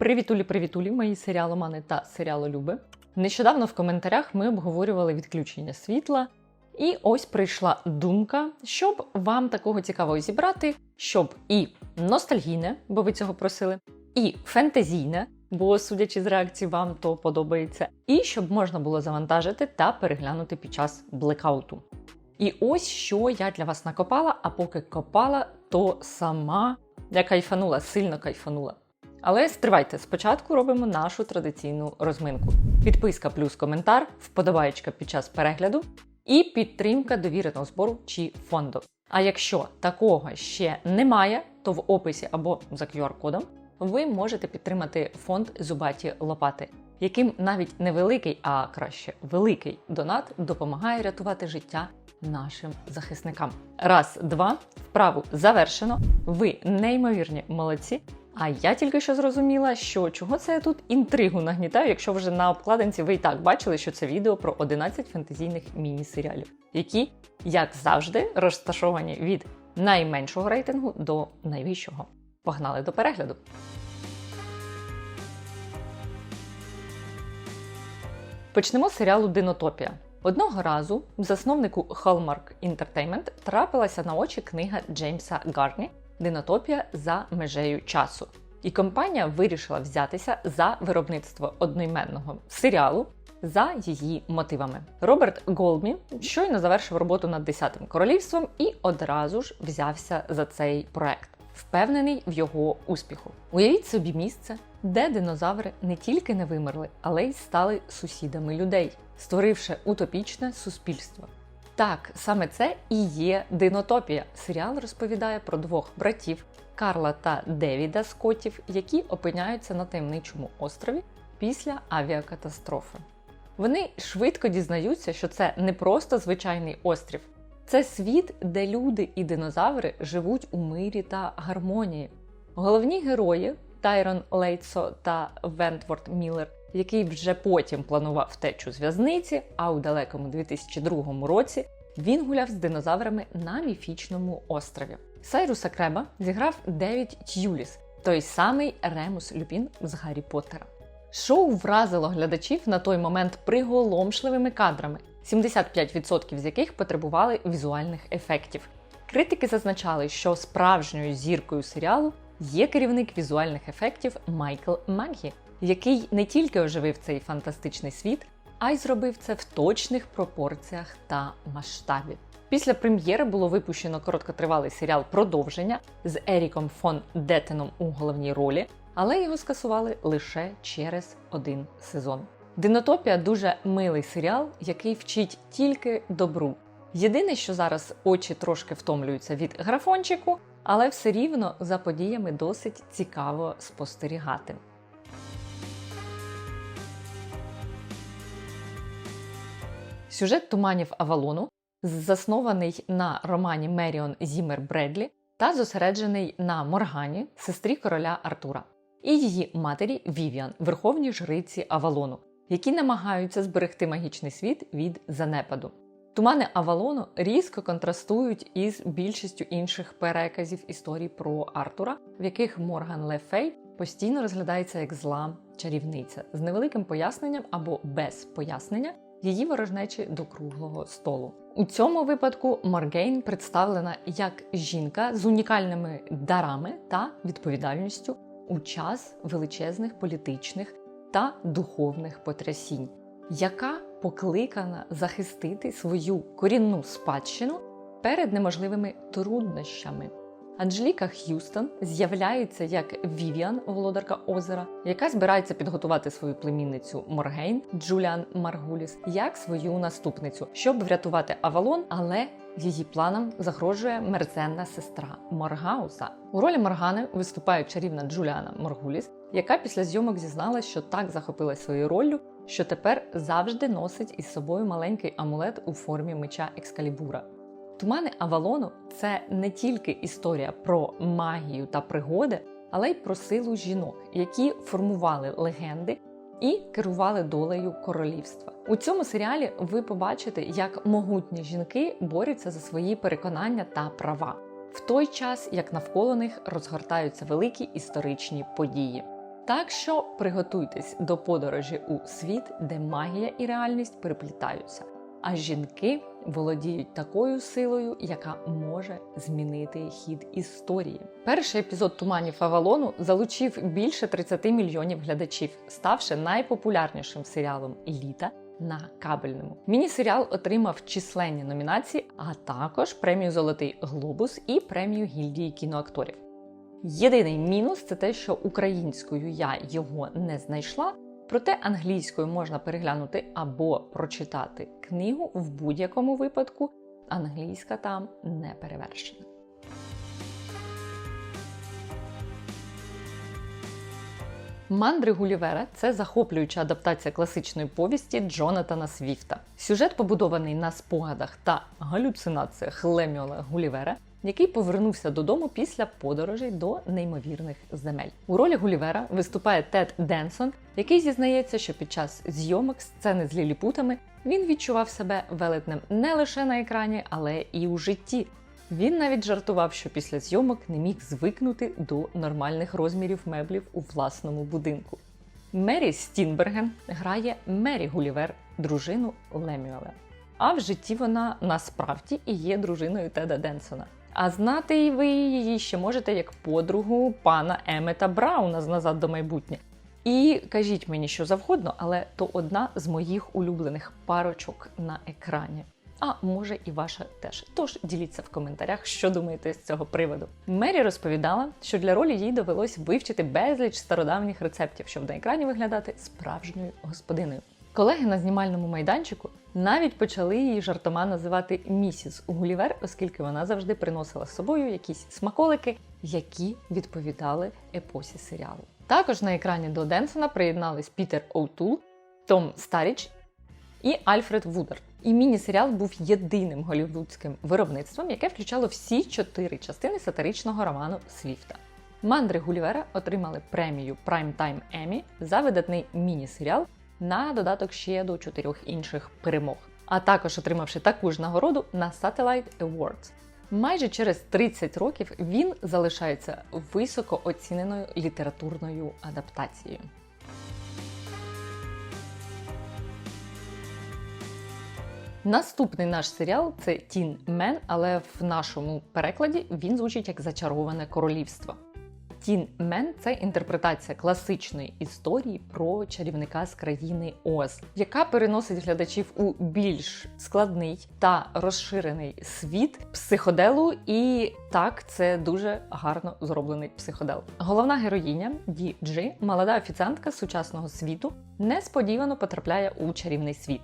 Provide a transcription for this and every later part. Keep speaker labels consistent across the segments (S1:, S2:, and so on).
S1: Привітулі, привітулі, мої серіаломани та серіалолюби. Нещодавно в коментарях ми обговорювали відключення світла, і ось прийшла думка, щоб вам такого цікавого зібрати, щоб і ностальгійне, бо ви цього просили, і фентезійне, бо, судячи з реакції, вам то подобається, і щоб можна було завантажити та переглянути під час блекауту. І ось що я для вас накопала, а поки копала, то сама я кайфанула, сильно кайфанула. Але стривайте, спочатку робимо нашу традиційну розминку. Підписка плюс коментар, вподобаєчка під час перегляду і підтримка довіреного збору чи фонду. А якщо такого ще немає, то в описі або за QR-кодом ви можете підтримати фонд Зубаті Лопати, яким навіть невеликий, а краще великий донат допомагає рятувати життя нашим захисникам. Раз, два, вправу завершено. Ви неймовірні молодці. А я тільки що зрозуміла, що чого це я тут інтригу нагнітаю, якщо вже на обкладинці ви і так бачили, що це відео про 11 фентезійних міні-серіалів, які, як завжди, розташовані від найменшого рейтингу до найвищого. Погнали до перегляду! Почнемо з серіалу Динотопія. Одного разу засновнику Hallmark Entertainment трапилася на очі книга Джеймса Гарні Динотопія за межею часу. І компанія вирішила взятися за виробництво одноіменного серіалу за її мотивами. Роберт Голмі щойно завершив роботу над десятим королівством і одразу ж взявся за цей проект, впевнений в його успіху. Уявіть собі місце, де динозаври не тільки не вимерли, але й стали сусідами людей, створивши утопічне суспільство. Так, саме це і є динотопія. Серіал розповідає про двох братів Карла та Девіда Скоттів, які опиняються на таємничому острові після авіакатастрофи. Вони швидко дізнаються, що це не просто звичайний острів, це світ, де люди і динозаври живуть у мирі та гармонії. Головні герої Тайрон Лейтсо та Вентворд Міллер який вже потім планував втечу з в'язниці, а у далекому 2002 році він гуляв з динозаврами на міфічному острові. Сайруса Креба зіграв Девід Т'юліс, той самий Ремус Люпін з Гаррі Поттера. Шоу вразило глядачів на той момент приголомшливими кадрами, 75% з яких потребували візуальних ефектів. Критики зазначали, що справжньою зіркою серіалу є керівник візуальних ефектів Майкл Маггі, який не тільки оживив цей фантастичний світ, а й зробив це в точних пропорціях та масштабі. Після прем'єри було випущено короткотривалий серіал Продовження з Еріком фон Детеном у головній ролі, але його скасували лише через один сезон. Динотопія дуже милий серіал, який вчить тільки добру. Єдине, що зараз очі трошки втомлюються від графончику, але все рівно за подіями досить цікаво спостерігати. Сюжет туманів Авалону заснований на романі Меріон Зімер Бредлі та зосереджений на Моргані, сестрі короля Артура, і її матері Вівіан, верховній жриці Авалону, які намагаються зберегти магічний світ від занепаду. Тумани Авалону різко контрастують із більшістю інших переказів історій про Артура, в яких Морган Ле Фей постійно розглядається як зла чарівниця з невеликим поясненням або без пояснення її ворожнечі до круглого столу. У цьому випадку Моргейн представлена як жінка з унікальними дарами та відповідальністю у час величезних політичних та духовних потрясінь, яка покликана захистити свою корінну спадщину перед неможливими труднощами. Анжеліка Х'юстон з'являється як Вівіан, володарка озера, яка збирається підготувати свою племінницю Моргейн Джуліан Маргуліс як свою наступницю, щоб врятувати Авалон, але її планам загрожує мерзенна сестра Моргауса. У ролі Моргани виступає чарівна Джуліана Моргуліс, яка після зйомок зізналась, що так захопилась своєю роллю, що тепер завжди носить із собою маленький амулет у формі меча Екскалібура. Тумани Авалону це не тільки історія про магію та пригоди, але й про силу жінок, які формували легенди і керували долею королівства. У цьому серіалі ви побачите, як могутні жінки борються за свої переконання та права, в той час як навколо них розгортаються великі історичні події. Так що приготуйтесь до подорожі у світ, де магія і реальність переплітаються, а жінки володіють такою силою, яка може змінити хід історії. Перший епізод туманів Авалону залучив більше 30 мільйонів глядачів, ставши найпопулярнішим серіалом літа на кабельному. Міні-серіал отримав численні номінації, а також премію Золотий Глобус і премію гільдії кіноакторів. Єдиний мінус це те, що українською я його не знайшла, проте англійською можна переглянути або прочитати книгу в будь-якому випадку. Англійська там не перевершена. Мандри Гулівера це захоплююча адаптація класичної повісті Джонатана Свіфта. Сюжет побудований на спогадах та галюцинаціях Лемюела Гулівера, який повернувся додому після подорожей до неймовірних земель. У ролі Гулівера виступає Тед Денсон, який зізнається, що під час зйомок сцени з ліліпутами він відчував себе велетнем не лише на екрані, але і у житті. Він навіть жартував, що після зйомок не міг звикнути до нормальних розмірів меблів у власному будинку. Мері Стінберген грає Мері Гулівер, дружину Лемюела. А в житті вона насправді і є дружиною Теда Денсона. А знати ви її ще можете як подругу пана Емета Брауна з назад до майбутнє. І кажіть мені що завгодно, але то одна з моїх улюблених парочок на екрані. А може і ваша теж. Тож діліться в коментарях, що думаєте з цього приводу. Мері розповідала, що для ролі їй довелось вивчити безліч стародавніх рецептів, щоб на екрані виглядати справжньою господиною. Колеги на знімальному майданчику навіть почали її жартома називати місіс Гулівер, оскільки вона завжди приносила з собою якісь смаколики, які відповідали епосі серіалу. Також на екрані до Денсона приєднались Пітер Оутул, Том Старіч і Альфред Вудер. І міні-серіал був єдиним голівудським виробництвом, яке включало всі чотири частини сатиричного роману Свіфта. Мандри Гулівера отримали премію Primetime Emmy за видатний міні-серіал на додаток ще до чотирьох інших перемог, а також отримавши таку ж нагороду на Satellite Awards. Майже через 30 років він залишається високо оціненою літературною адаптацією. Наступний наш серіал це Тін Мен, але в нашому перекладі він звучить як Зачароване королівство. Тін Мен це інтерпретація класичної історії про чарівника з країни Оз, яка переносить глядачів у більш складний та розширений світ психоделу. І так, це дуже гарно зроблений психодел. Головна героїня Ді Джи, молода офіціантка сучасного світу, несподівано потрапляє у чарівний світ.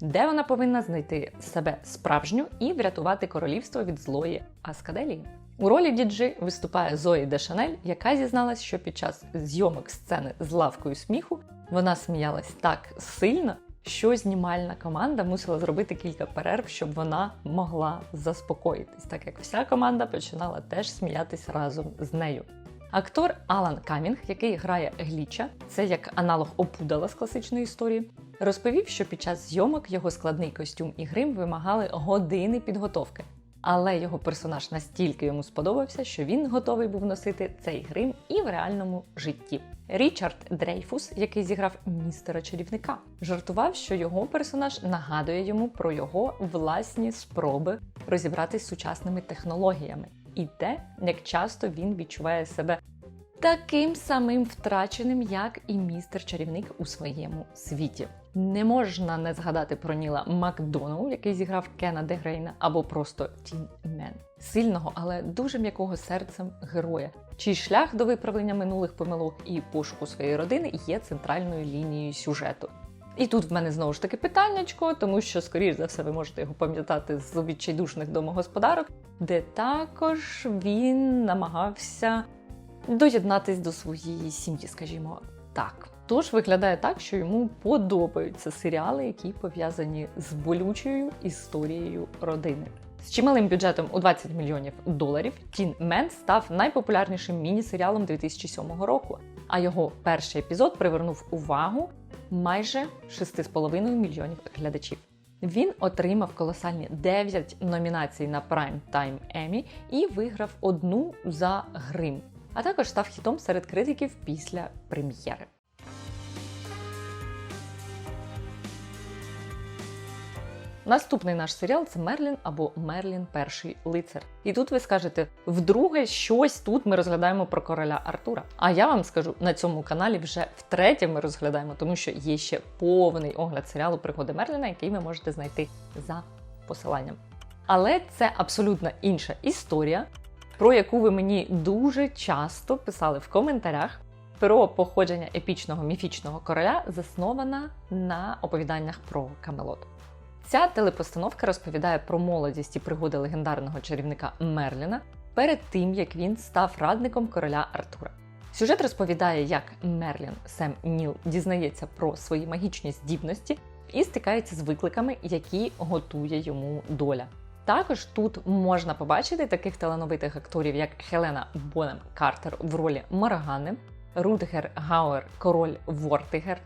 S1: Де вона повинна знайти себе справжню і врятувати королівство від злої Аскаделії. У ролі діджи виступає Зої Дешанель, яка зізналась, що під час зйомок сцени з лавкою сміху вона сміялась так сильно, що знімальна команда мусила зробити кілька перерв, щоб вона могла заспокоїтись, так як вся команда починала теж сміятись разом з нею. Актор Алан Камінг, який грає Гліча, це як аналог опудала з класичної історії, розповів, що під час зйомок його складний костюм і грим вимагали години підготовки. Але його персонаж настільки йому сподобався, що він готовий був носити цей грим і в реальному житті. Річард Дрейфус, який зіграв містера чарівника, жартував, що його персонаж нагадує йому про його власні спроби розібратись з сучасними технологіями і те, як часто він відчуває себе таким самим втраченим, як і містер чарівник у своєму світі. Не можна не згадати про Ніла Макдоналл, який зіграв Кена Дегрейна, або просто Тін Мен. Сильного, але дуже м'якого серцем героя, чий шлях до виправлення минулих помилок і пошуку своєї родини є центральною лінією сюжету. І тут в мене знову ж таки питаннячко, тому що, скоріш за все, ви можете його пам'ятати з відчайдушних домогосподарок, де також він намагався доєднатись до своєї сім'ї, скажімо так. Тож виглядає так, що йому подобаються серіали, які пов'язані з болючою історією родини. З чималим бюджетом у 20 мільйонів доларів Тін Мен став найпопулярнішим міні-серіалом 2007 року, а його перший епізод привернув увагу майже 6,5 мільйонів глядачів. Він отримав колосальні 9 номінацій на Prime Time Emmy і виграв одну за грим. а також став хітом серед критиків після прем'єри. Наступний наш серіал це Мерлін або Мерлін Перший лицар. І тут ви скажете, вдруге щось тут ми розглядаємо про короля Артура. А я вам скажу, на цьому каналі вже втретє ми розглядаємо, тому що є ще повний огляд серіалу Пригоди Мерліна, який ви можете знайти за посиланням. Але це абсолютно інша історія, про яку ви мені дуже часто писали в коментарях. Про походження епічного міфічного короля заснована на оповіданнях про Камелот. Ця телепостановка розповідає про молодість і пригоди легендарного чарівника Мерліна перед тим, як він став радником короля Артура. Сюжет розповідає, як Мерлін Сем Ніл дізнається про свої магічні здібності і стикається з викликами, які готує йому доля. Також тут можна побачити таких талановитих акторів, як Хелена Бонем Картер в ролі Моргани, Рутгер Гауер, король Вортигер,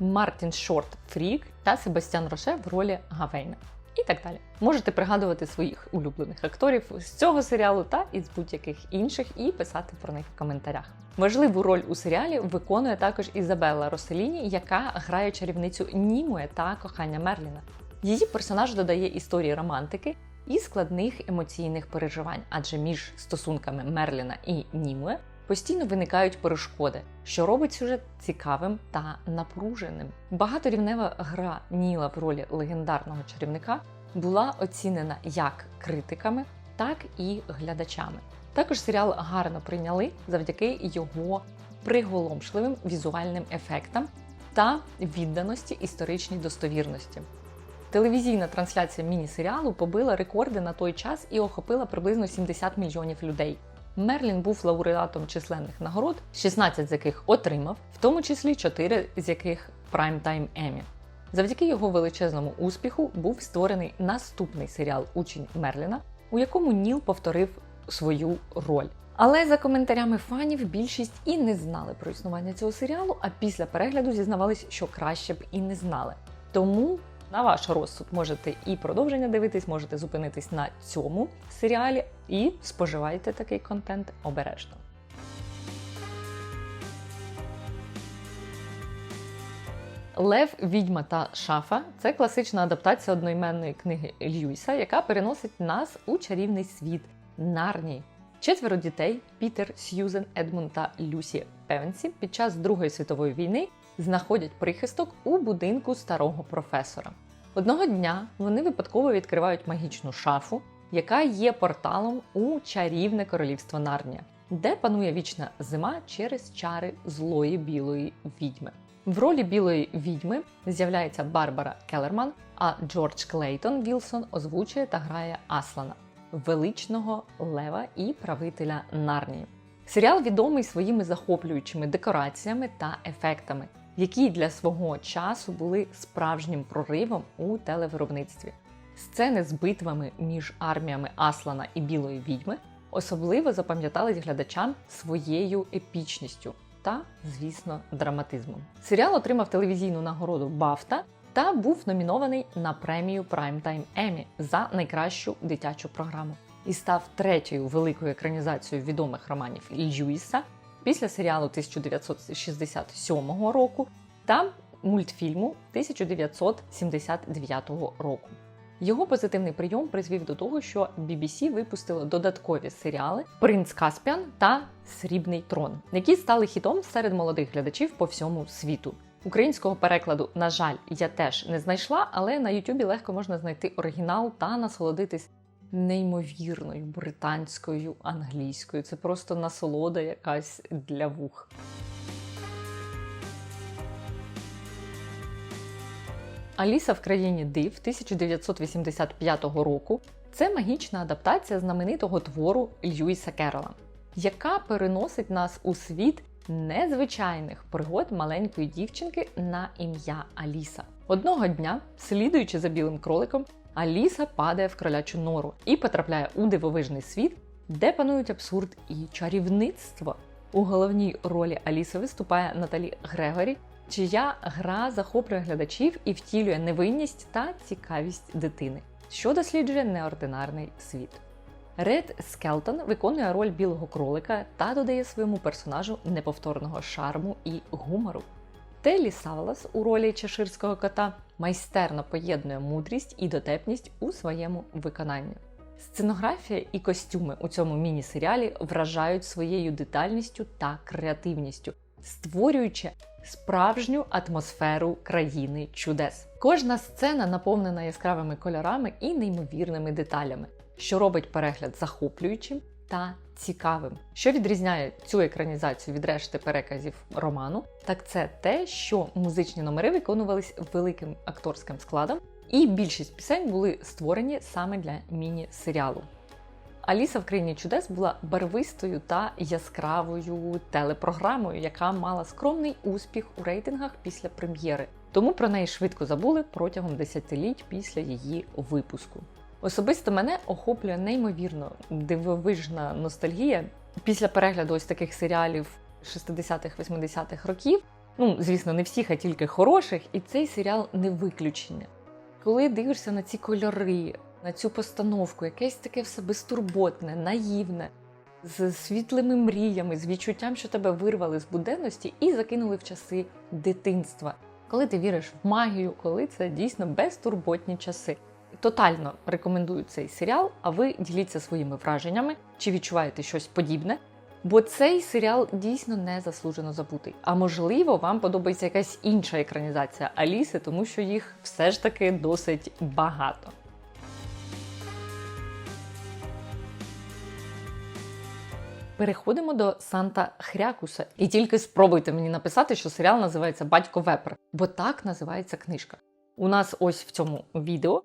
S1: Мартін Шорт Фрік та Себастьян Роше в ролі Гавейна. І так далі. Можете пригадувати своїх улюблених акторів з цього серіалу та із будь-яких інших і писати про них в коментарях. Важливу роль у серіалі виконує також Ізабелла Роселіні, яка грає чарівницю Німує та кохання Мерліна. Її персонаж додає історії романтики і складних емоційних переживань, адже між стосунками Мерліна і Німує постійно виникають перешкоди, що робить сюжет цікавим та напруженим. Багаторівнева гра Ніла в ролі легендарного чарівника була оцінена як критиками, так і глядачами. Також серіал гарно прийняли завдяки його приголомшливим візуальним ефектам та відданості історичній достовірності. Телевізійна трансляція міні-серіалу побила рекорди на той час і охопила приблизно 70 мільйонів людей. Мерлін був лауреатом численних нагород, 16 з яких отримав, в тому числі 4 з яких Primetime Emmy. Завдяки його величезному успіху був створений наступний серіал Учень Мерліна, у якому Ніл повторив свою роль. Але за коментарями фанів більшість і не знали про існування цього серіалу, а після перегляду зізнавались, що краще б і не знали. Тому на ваш розсуд можете і продовження дивитись, можете зупинитись на цьому серіалі і споживайте такий контент обережно. Лев, відьма та шафа це класична адаптація одноіменної книги Льюіса, яка переносить нас у чарівний світ Нарнії. Четверо дітей Пітер, Сьюзен, Едмунд та Люсі Певенсі під час Другої світової війни знаходять прихисток у будинку старого професора. Одного дня вони випадково відкривають магічну шафу, яка є порталом у чарівне королівство Нарнія, де панує вічна зима через чари злої білої відьми. В ролі білої відьми з'являється Барбара Келерман, а Джордж Клейтон Вілсон озвучує та грає Аслана, величного лева і правителя Нарнії. Серіал відомий своїми захоплюючими декораціями та ефектами, які для свого часу були справжнім проривом у телевиробництві. Сцени з битвами між арміями Аслана і Білої відьми особливо запам'ятались глядачам своєю епічністю та, звісно, драматизмом. Серіал отримав телевізійну нагороду Бафта та був номінований на премію Primetime Emmy за найкращу дитячу програму і став третьою великою екранізацією відомих романів Льюіса після серіалу 1967 року та мультфільму 1979 року. Його позитивний прийом призвів до того, що BBC випустило додаткові серіали Принц Каспіан та Срібний трон, які стали хітом серед молодих глядачів по всьому світу. Українського перекладу, на жаль, я теж не знайшла, але на Ютубі легко можна знайти оригінал та насолодитись неймовірною британською англійською. Це просто насолода якась для вух. Аліса в країні див 1985 року це магічна адаптація знаменитого твору Льюіса Керрола, яка переносить нас у світ незвичайних пригод маленької дівчинки на ім'я Аліса. Одного дня, слідуючи за білим кроликом, Аліса падає в кролячу нору і потрапляє у дивовижний світ, де панують абсурд і чарівництво. У головній ролі Аліси виступає Наталі Грегорі, чия гра захоплює глядачів і втілює невинність та цікавість дитини, що досліджує неординарний світ. Ред Скелтон виконує роль білого кролика та додає своєму персонажу неповторного шарму і гумору. Теллі Савлас у ролі чеширського кота майстерно поєднує мудрість і дотепність у своєму виконанні. Сценографія і костюми у цьому міні-серіалі вражають своєю детальністю та креативністю, створюючи справжню атмосферу країни чудес. Кожна сцена наповнена яскравими кольорами і неймовірними деталями, що робить перегляд захоплюючим та цікавим. Що відрізняє цю екранізацію від решти переказів роману, так це те, що музичні номери виконувались великим акторським складом, і більшість пісень були створені саме для міні-серіалу. Аліса в країні чудес була барвистою та яскравою телепрограмою, яка мала скромний успіх у рейтингах після прем'єри. Тому про неї швидко забули протягом десятиліть після її випуску. Особисто мене охоплює неймовірно дивовижна ностальгія після перегляду ось таких серіалів 60-х-80-х років. Ну, звісно, не всіх, а тільки хороших, і цей серіал не виключення. Коли дивишся на ці кольори, на цю постановку, якесь таке все безтурботне, наївне, з світлими мріями, з відчуттям, що тебе вирвали з буденності і закинули в часи дитинства. Коли ти віриш в магію, коли це дійсно безтурботні часи. Тотально рекомендую цей серіал, а ви діліться своїми враженнями, чи відчуваєте щось подібне. Бо цей серіал дійсно не заслужено забутий. А можливо, вам подобається якась інша екранізація Аліси, тому що їх все ж таки досить багато. Переходимо до Санта Хрякуса. І тільки спробуйте мені написати, що серіал називається Батько Вепер, бо так називається книжка. У нас ось в цьому відео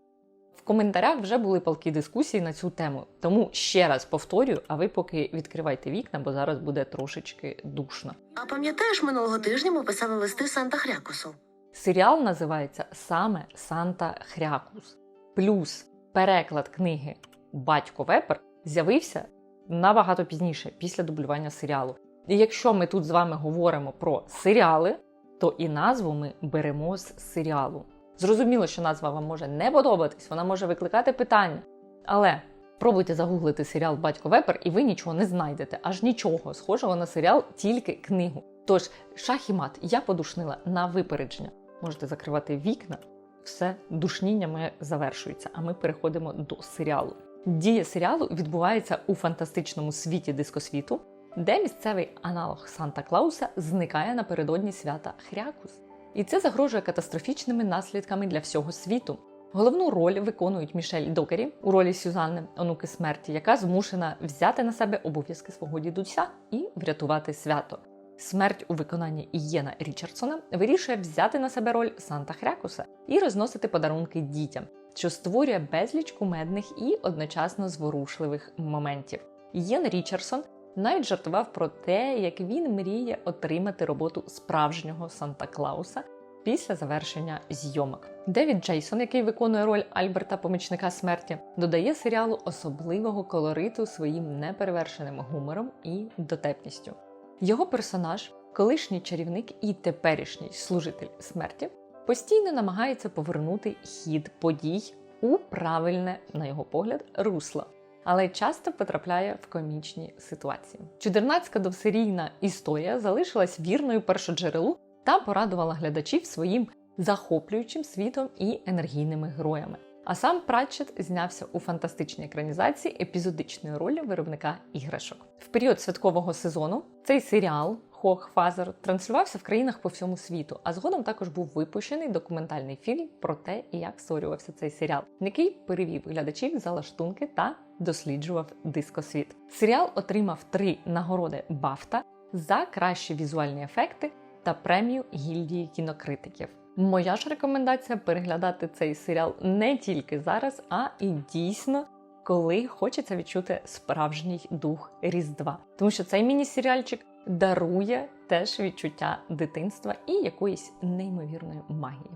S1: коментарях вже були палкі дискусії на цю тему. Тому ще раз повторюю, а ви поки відкривайте вікна, бо зараз буде трошечки душно.
S2: А пам'ятаєш, минулого тижня ми писали листи Санта Хрякусу?
S1: Серіал називається саме Санта Хрякус. Плюс переклад книги Батько Вепер з'явився набагато пізніше, після дублювання серіалу. І якщо ми тут з вами говоримо про серіали, то і назву ми беремо з серіалу. Зрозуміло, що назва вам може не подобатись, вона може викликати питання. Але пробуйте загуглити серіал Батько Вепер, і ви нічого не знайдете, аж нічого схожого на серіал, тільки книгу. Тож, шах і мат, я подушнила на випередження. Можете закривати вікна, все душніння завершується, а ми переходимо до серіалу. Дія серіалу відбувається у фантастичному світі дискосвіту, де місцевий аналог Санта Клауса зникає напередодні свята Хрякус. І це загрожує катастрофічними наслідками для всього світу. Головну роль виконують Мішель Докері у ролі Сюзанни, онуки смерті, яка змушена взяти на себе обов'язки свого дідуся і врятувати свято. Смерть у виконанні Ієна Річардсона вирішує взяти на себе роль Санта Хрякуса і розносити подарунки дітям, що створює безліч кумедних і одночасно зворушливих моментів. Ієн Річардсон навіть жартував про те, як він мріє отримати роботу справжнього Санта Клауса після завершення зйомок. Девід Джейсон, який виконує роль Альберта Помічника смерті, додає серіалу особливого колориту своїм неперевершеним гумором і дотепністю. Його персонаж, колишній чарівник і теперішній служитель смерті, постійно намагається повернути хід подій у правильне, на його погляд, русло. Але часто потрапляє в комічні ситуації. Чудернацька довсерійна історія залишилась вірною першоджерелу та порадувала глядачів своїм захоплюючим світом і енергійними героями. А сам Пратчет знявся у фантастичній екранізації епізодичної ролі виробника іграшок. В період святкового сезону цей серіал Хохфазер транслювався в країнах по всьому світу, а згодом також був випущений документальний фільм про те, як створювався цей серіал, який перевів глядачів за лаштунки та досліджував дискосвіт. Серіал отримав три нагороди Бафта за кращі візуальні ефекти та премію гільдії кінокритиків. Моя ж рекомендація переглядати цей серіал не тільки зараз, а і дійсно, коли хочеться відчути справжній дух Різдва. Тому що цей міні-серіальчик дарує теж відчуття дитинства і якоїсь неймовірної магії.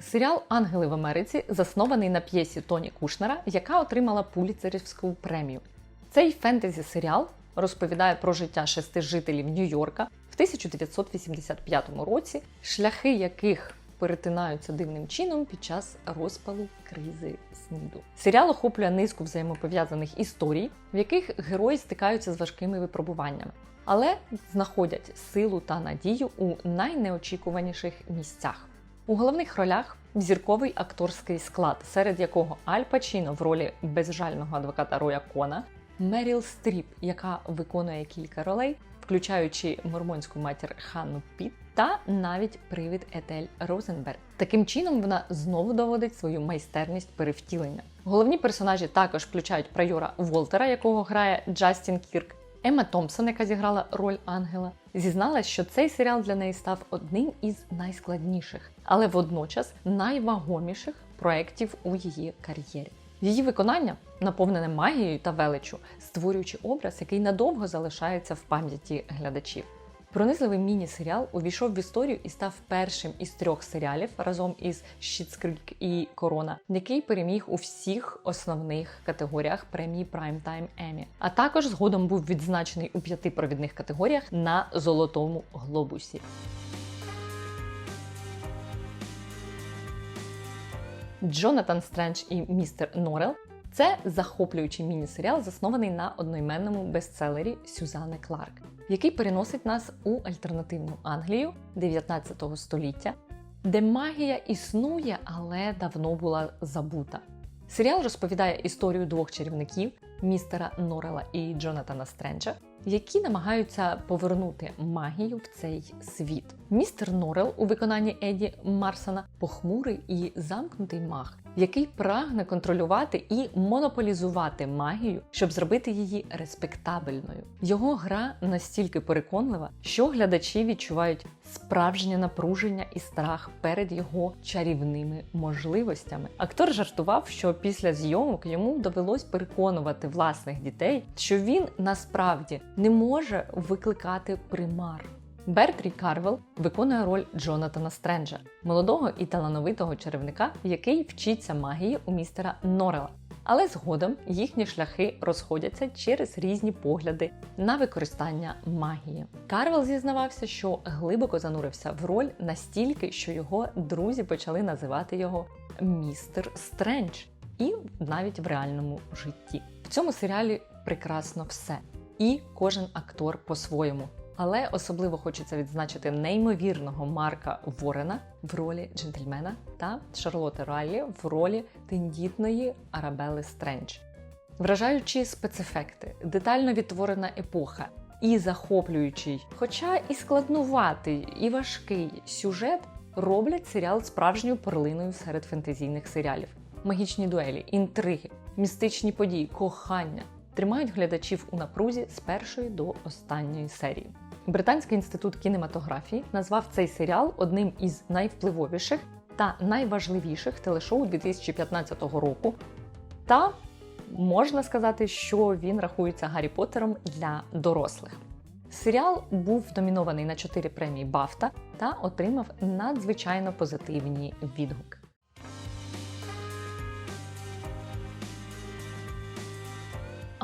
S1: Серіал Ангели в Америці заснований на п'єсі Тоні Кушнера, яка отримала Пуліцерівську премію. Цей фентезі-серіал розповідає про життя шести жителів Нью-Йорка в 1985 році, шляхи яких перетинаються дивним чином під час розпалу кризи СНІДу. Серіал охоплює низку взаємопов'язаних історій, в яких герої стикаються з важкими випробуваннями, але знаходять силу та надію у найнеочікуваніших місцях. У головних ролях зірковий акторський склад, серед якого Аль Пачіно в ролі безжального адвоката Роя Кона, Меріл Стріп, яка виконує кілька ролей, включаючи мормонську матір Ханну Піт, та навіть привід Етель Розенберг. Таким чином вона знову доводить свою майстерність перевтілення. Головні персонажі також включають прайора Волтера, якого грає Джастін Кірк. Емма Томпсон, яка зіграла роль ангела, зізналась, що цей серіал для неї став одним із найскладніших, але водночас найвагоміших проєктів у її кар'єрі. Її виконання наповнене магією та величчю, створюючи образ, який надовго залишається в пам'яті глядачів. Пронизливий міні-серіал увійшов в історію і став першим із трьох серіалів разом із Creek і Корона, який переміг у всіх основних категоріях премії Primetime Emmy. А також згодом був відзначений у п'яти провідних категоріях на Золотому глобусі. Джонатан Стрендж і містер Норел це захоплюючий міні-серіал, заснований на одноіменному бестселері Сюзанни Кларк, який переносить нас у альтернативну Англію 19 століття, де магія існує, але давно була забута. Серіал розповідає історію двох чарівників містера Норела і Джонатана Стренджа, які намагаються повернути магію в цей світ. Містер Норел у виконанні Еді Марсона похмурий і замкнутий маг, який прагне контролювати і монополізувати магію, щоб зробити її респектабельною. Його гра настільки переконлива, що глядачі відчувають справжнє напруження і страх перед його чарівними можливостями. Актор жартував, що після зйомок йому довелось переконувати власних дітей, що він насправді не може викликати примар. Бертрі Карвел виконує роль Джонатана Стренджа, молодого і талановитого чарівника, який вчиться магії у містера Норела. Але згодом їхні шляхи розходяться через різні погляди на використання магії. Карвел зізнавався, що глибоко занурився в роль настільки, що його друзі почали називати його містер Стрендж, і навіть в реальному житті. В цьому серіалі прекрасно все, і кожен актор по-своєму. Але особливо хочеться відзначити неймовірного Марка Ворена в ролі джентльмена та Шарлоти Райлі в ролі тендітної Арабели Стрендж. Вражаючі спецефекти, детально відтворена епоха і захоплюючий, хоча і складнуватий, і важкий сюжет роблять серіал справжньою перлиною серед фентезійних серіалів. Магічні дуелі, інтриги, містичні події, кохання тримають глядачів у напрузі з першої до останньої серії. Британський інститут кінематографії назвав цей серіал одним із найвпливовіших та найважливіших телешоу 2015 року. Та можна сказати, що він рахується Гаррі Поттером для дорослих. Серіал був номінований на 4 премії Бафта та отримав надзвичайно позитивні відгуки.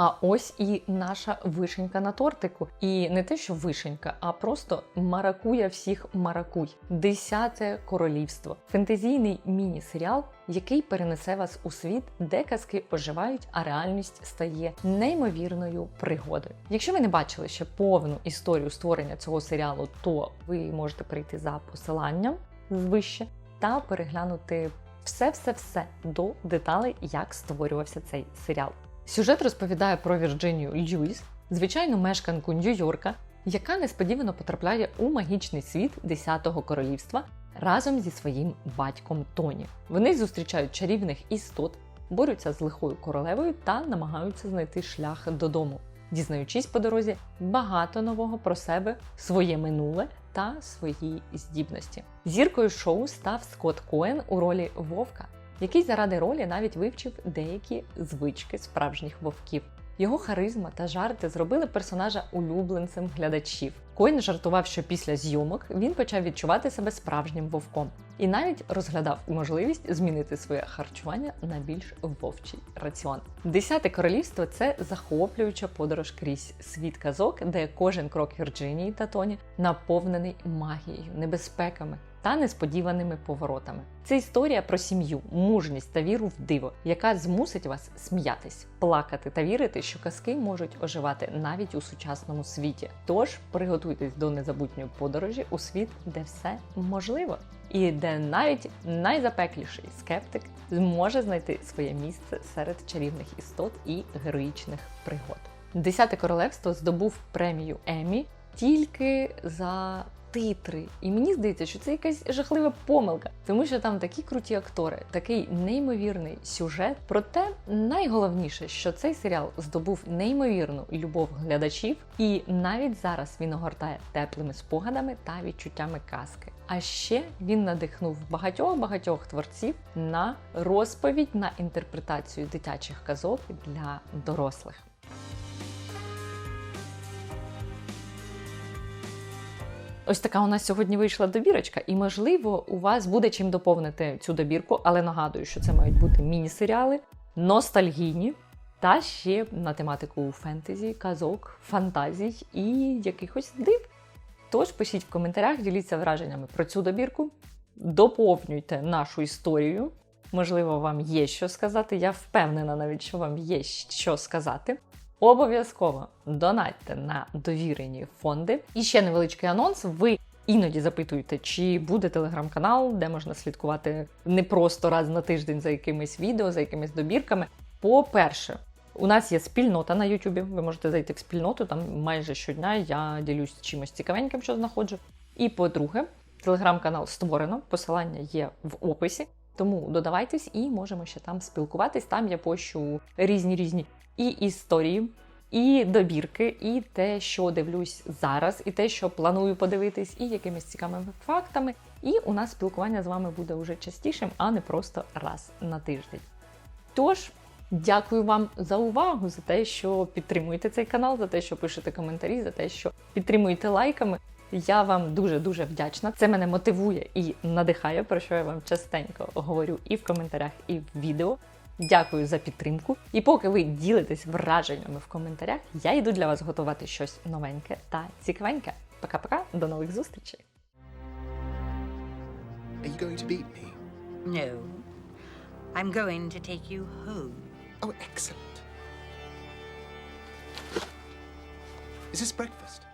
S1: А ось і наша вишенька на тортику. І не те, що вишенька, а просто маракуя всіх маракуй. Десяте королівство. Фентезійний міні-серіал, який перенесе вас у світ, де казки оживають, а реальність стає неймовірною пригодою. Якщо ви не бачили ще повну історію створення цього серіалу, то ви можете прийти за посиланням вище та переглянути все-все-все до деталей, як створювався цей серіал. Сюжет розповідає про Вірджинію Льюіс, звичайну мешканку Нью-Йорка, яка несподівано потрапляє у магічний світ 10-го королівства разом зі своїм батьком Тоні. Вони зустрічають чарівних істот, борються з лихою королевою та намагаються знайти шлях додому, дізнаючись по дорозі багато нового про себе, своє минуле та свої здібності. Зіркою шоу став Скотт Коен у ролі Вовка який заради ролі навіть вивчив деякі звички справжніх вовків. Його харизма та жарти зробили персонажа улюбленцем глядачів. Коін жартував, що після зйомок він почав відчувати себе справжнім вовком і навіть розглядав можливість змінити своє харчування на більш вовчий раціон. Десяте королівство це захоплююча подорож крізь світ казок, де кожен крок Вірджинії та Тоні наповнений магією, небезпеками та несподіваними поворотами. Це історія про сім'ю, мужність та віру в диво, яка змусить вас сміятись, плакати та вірити, що казки можуть оживати навіть у сучасному світі. Тож приготуйтесь до незабутньої подорожі у світ, де все можливо, і де навіть найзапекліший скептик зможе знайти своє місце серед чарівних істот і героїчних пригод. Десяте королевство здобув премію Емі тільки за титри. І мені здається, що це якась жахлива помилка, тому що там такі круті актори, такий неймовірний сюжет. Проте найголовніше, що цей серіал здобув неймовірну любов глядачів, і навіть зараз він огортає теплими спогадами та відчуттями казки. А ще він надихнув багатьох багатьох творців на розповідь на інтерпретацію дитячих казок для дорослих. Ось така у нас сьогодні вийшла добірочка, і можливо, у вас буде чим доповнити цю добірку, але нагадую, що це мають бути міні-серіали, ностальгійні та ще на тематику фентезі, казок, фантазій і якихось див. Тож пишіть в коментарях, діліться враженнями про цю добірку, доповнюйте нашу історію. Можливо, вам є що сказати. Я впевнена навіть, що вам є що сказати. Обов'язково донатьте на довірені фонди. І ще невеличкий анонс. Ви іноді запитуєте, чи буде телеграм-канал, де можна слідкувати не просто раз на тиждень за якимись відео, за якимись добірками. По-перше, у нас є спільнота на Ютубі. Ви можете зайти в спільноту, там майже щодня я ділюсь чимось цікавеньким, що знаходжу. І по-друге, телеграм-канал створено, посилання є в описі. Тому додавайтесь і можемо ще там спілкуватись. Там я пощу різні різні і історії, і добірки, і те, що дивлюсь зараз, і те, що планую подивитись, і якимись цікавими фактами. І у нас спілкування з вами буде вже частішим, а не просто раз на тиждень. Тож, дякую вам за увагу, за те, що підтримуєте цей канал, за те, що пишете коментарі, за те, що підтримуєте лайками. Я вам дуже дуже вдячна. Це мене мотивує і надихає, про що я вам частенько говорю і в коментарях, і в відео. Дякую за підтримку. І поки ви ділитесь враженнями в коментарях, я йду для вас готувати щось новеньке та цікавеньке. Пока-пока, до нових зустрічей!
S3: Are you going to beat me?
S4: No. I'm going to take you home.
S3: Oh, excellent. Is this breakfast?